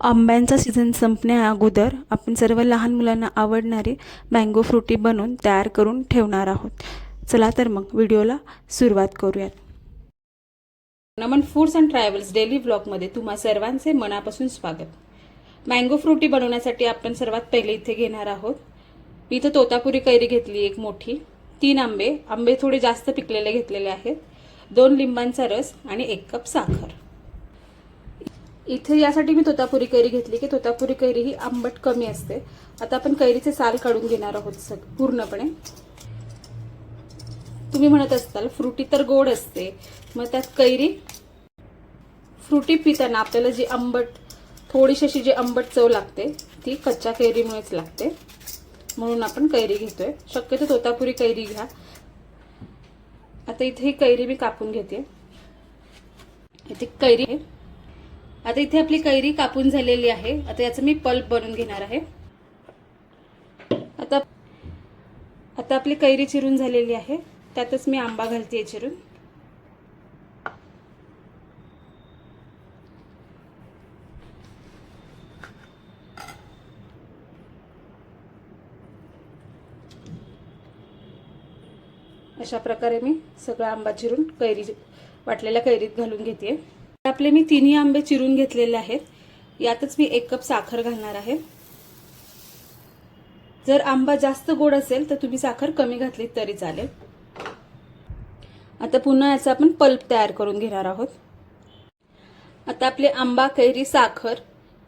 आंब्यांचा season संपण्या अगोदर आपण सर्व लहान मुलांना आवडणारे मँगो फ्रुटी बनवून तयार करून ठेवणार आहोत. चला तर मग व्हिडिओला सुरुवात करूयात. Naman foods and travels daily ब्लॉगमध्ये तुम्हा सर्वांचे मनापासून स्वागत. मँगो फ्रुटी बनवण्यासाठी आपण सर्वात पहिले इथे घेणार आहोत. मी इथं तोतापुरी कैरी घेतली एक मोठी तीन आंबे आंबे थोडे जास्त पिकलेले घेतलेले आहेत दोन लिंबांचा रस आणि एक कप साखर. इथे यासाठी मी तोतापुरी कैरी घेतली की तोतापुरी कैरी ही आंबट कमी असते. आता आपण कैरीचे साल काढून घेणार आहोत सग पूर्णपणे. तुम्ही म्हणत असताल फ्रुटी तर गोड असते. मग त्यात कैरी? फ्रुटी पिताना आपल्याला जी आंबट थोडीशी अशी जी आंबट चव लागते ती कच्च्या कैरीमुळेच लागते. म्हणून आपण कैरी घेतोय. शक्यतो तोतापुरी कैरी घ्या. आता इथे ही कैरी मी कापून घेते. इथे कैरी आहे आता इथे आपली कैरी कापून झालेली आहे. आता याचं मी पल्प बनवून घेणार आहे. आता आता आपली कैरी चिरून झालेली आहे. त्यातच मी आंबा घालते चिरून. अशा प्रकारे मी सगळा आंबा चिरून कैरी वाटलेल्या कैरीत घालून घेते आपले मी तिन्ही आंबे चिरून घेतलेले आहेत. यातच मी एक कप साखर घालणार आहे. जर आंबा जास्त गोड असेल तर तुम्ही साखर कमी घातली तरी चालेल. आता पुन्हा याचा आपण पल्प तयार करून घेणार आहोत. आता आपले आंबा कैरी साखर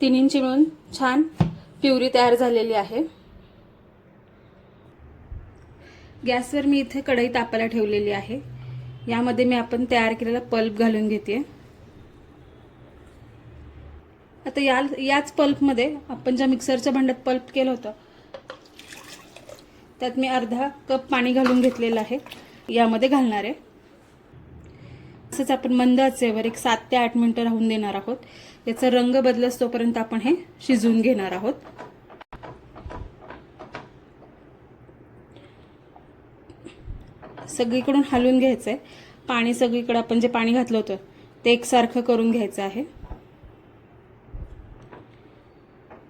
तिन्हींची मिळून छान प्युरी तयार झालेली आहे. गॅसवर मी इथे कढई तापायला ठेवलेली आहे. यामध्ये मी आपण तयार केलेला पल्प घालून घेते आता या याच पल्पमध्ये आपण ज्या मिक्सरच्या भांड्यात पल्प केलं होतं त्यात मी अर्धा कप पाणी घालून घेतलेलं आहे. यामध्ये घालणार आहे. तसंच आपण मंद आचेवर एक सात ते आठ मिनटं राहून देणार आहोत. याचा रंग बदलस तोपर्यंत आपण हे शिजवून घेणार आहोत. सगळीकडून हलवून घ्यायचं आहे पाणी सगळीकडे आपण जे पाणी घातलं होतं ते एकसारखं करून घ्यायचं आहे.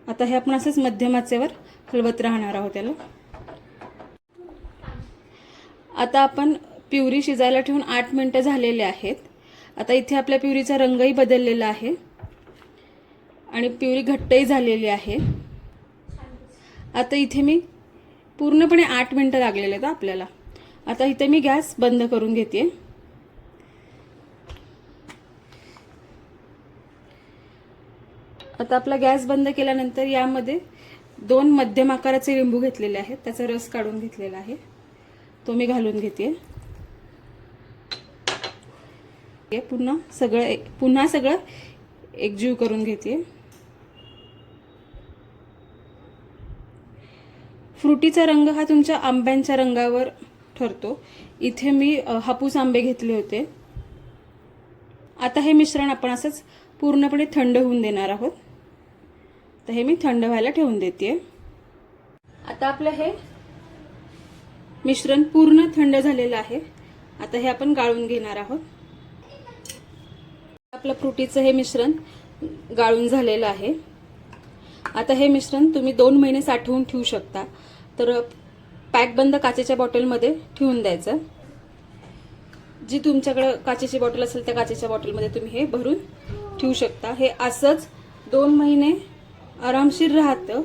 आता हे आपण असंच मध्यम आचेवर हलवत राहणार आहोत त्याला आता आपण प्युरी शिजायला ठेवून आठ मिनटं झालेले आहेत. आता इथे आपल्या प्युरीचा रंगही बदललेला आहे. आणि प्युरी घट्टही झालेली आहे. आता इथे मी पूर्णपणे आठ मिनटं लागलेले आहेत आपल्याला. आता इथे मी गॅस बंद करून घेते आता आपला गॅस बंद केल्यानंतर यामध्ये दोन मध्यम आकाराचे लिंबू घेतलेले आहेत. त्याचा रस काढून घेतलेला आहे. तो मी घालून घेते. पुन्हा सगळं पुन्हा सगळं एकजीव करून घेते. फ्रुटीचा रंग हा तुमच्या आंब्यांच्या रंगावर ठरतो. इथे मी हापूस आंबे घेतले होते. आता हे मिश्रण आपण असंच पूर्णपणे थंड होऊन देणार आहोत. तर हे मी थंड व्हायला ठेवून देते आता आपलं हे मिश्रण पूर्ण थंड झालेलं आहे. आता हे आपण गाळून घेणार आहोत. आपलं फ्रुटीचं हे मिश्रण गाळून झालेलं आहे. आता हे मिश्रण तुम्ही दोन महिने साठवून ठेवू शकता. तर पॅकबंद काचेच्या बॉटलमध्ये ठेवून द्यायचं. जी तुमच्याकडं काचेची बॉटल असेल त्या काचेच्या बॉटलमध्ये तुम्ही हे भरून ठेवू शकता. हे असंच दोन महिने आरामशीर राहतं.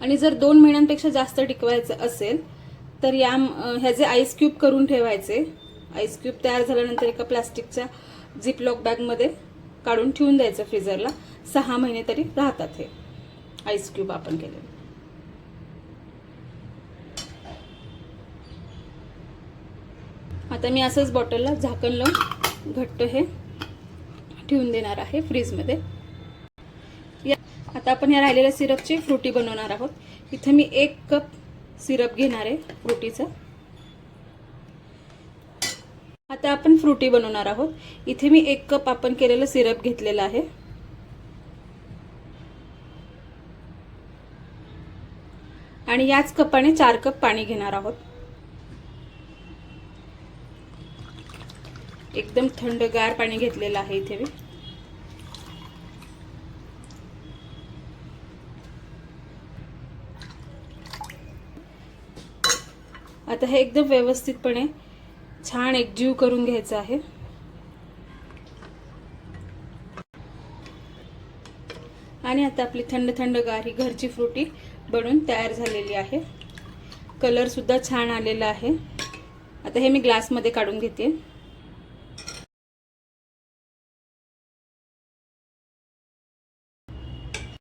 आणि जर दोन महिन्यांपेक्षा जास्त टिकवायचं असेल तर या ह्याचे आईस क्यूब करून ठेवायचे आईस क्यूब तयार झाल्यानंतर एका प्लास्टिकच्या झिप लॉक बॅगमध्ये काढून ठेवून द्यायचं फ्रीजरला सहा महिने तरी राहतात हे आईस क्यूब आपण केले आता मी असंच बॉटलला झाकण लावून घट्ट हे ठेवून देणार आहे फ्रीजमध्ये आता आपण या राहिलेल्या सिरपची फ्रुटी बनवणार आहोत. इथे मी एक कप सिरप घेणार आहे फ्रुटीचं. आता आपण फ्रुटी बनवणार आहोत. इथे मी एक कप आपण केलेलं सिरप घेतलेलं आहे. आणि याच कपाने चार कप पाणी घेणार आहोत. एकदम थंडगार पाणी घेतलेलं आहे इथे मी. आता हे एकदम व्यवस्थितपणे छान एकजीव करून घ्यायचं आहे. आणि आता आपली थंड थंडगार ही घरची फ्रुटी बनून तयार झालेली आहे. कलर सुद्धा छान आलेला आहे. आता हे मी ग्लासमध्ये काढून घेते.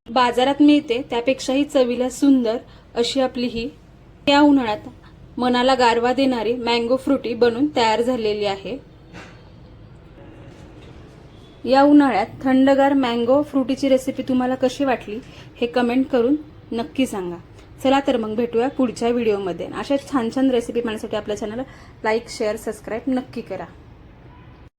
बाजारात मिळते त्यापेक्षाही चवीला सुंदर अशी आपली ही या उन्हाळ्यात मनाला गारवा देणारी मँगो फ्रुटी बनून तयार झालेली आहे. या उन्हाळ्यात थंडगार मँगो फ्रुटीची रेसिपी तुम्हाला कशी वाटली हे कमेंट करून नक्की सांगा. चला तर मग भेटूया पुढच्या व्हिडिओमध्ये अशा छान छान रेसिपी पाहण्यासाठी आपल्या चॅनलला लाईक शेअर सबस्क्राईब नक्की करा.